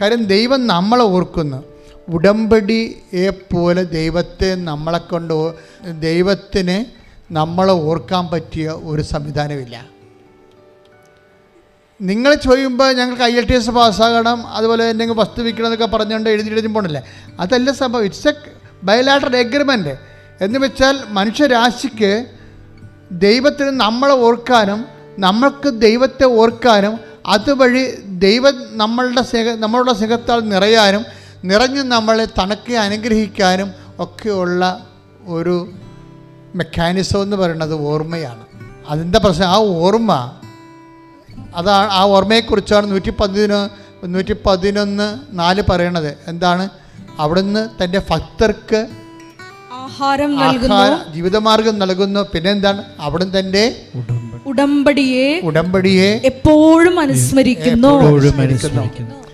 കാര്യം ദൈവം നമ്മളെ ഓർക്കുന്നു. ഉടമ്പടിയെ പോലെ ദൈവത്തെ നമ്മളെ കൊണ്ട് ദൈവത്തിന് നമ്മളെ ഓർക്കാൻ പറ്റിയ ഒരു സംവിധാനമില്ല. നിങ്ങൾ ചോദിക്കുമ്പോൾ ഞങ്ങൾക്ക് ഐ എൽ ടി എസ് പാസ്സാകണം അതുപോലെ എന്തെങ്കിലും വസ്തു വിൽക്കണം എന്നൊക്കെ പറഞ്ഞുകൊണ്ട് എഴുതി എഴുതി പോകണില്ലേ അതല്ല സംഭവം. ഇറ്റ്സ് എ ബയലാട്ടർ എഗ്രിമെന്റ് എന്ന് വെച്ചാൽ മനുഷ്യരാശിക്ക് ദൈവത്തിന് നമ്മളെ ഓർക്കാനും നമ്മൾക്ക് ദൈവത്തെ ഓർക്കാനും അതുവഴി ദൈവം നമ്മളുടെ സ്നേഹ നമ്മളുടെ സ്നേഹത്താൽ നിറയാനും നിറഞ്ഞ് നമ്മളെ തണുക്കി അനുഗ്രഹിക്കാനും ഒക്കെയുള്ള ഒരു മെക്കാനിസം എന്ന് പറയുന്നത് ഓർമ്മയാണ്. അതിന്റെ പ്രശ്നം? ആ ഓർമ്മ അതാണ് ആ ഓർമ്മയെക്കുറിച്ചാണ് നൂറ്റി പതിനൊന്ന് നൂറ്റി പതിനൊന്ന് നാല് പറയണത്. എന്താണ്? അവിടുന്ന് തന്റെ ഭക്തർക്ക് ആഹാരം നൽകുന്നു. ആഹാര ജീവിതമാർഗം നൽകുന്നു. പിന്നെ എന്താണ് അവിടുന്ന് തന്റെ ഉടമ്പടിയെ ഉടമ്പടിയെ എപ്പോഴും അനുസ്മരിക്കുന്നു എപ്പോഴും. അനുസ്മരിക്കുന്നു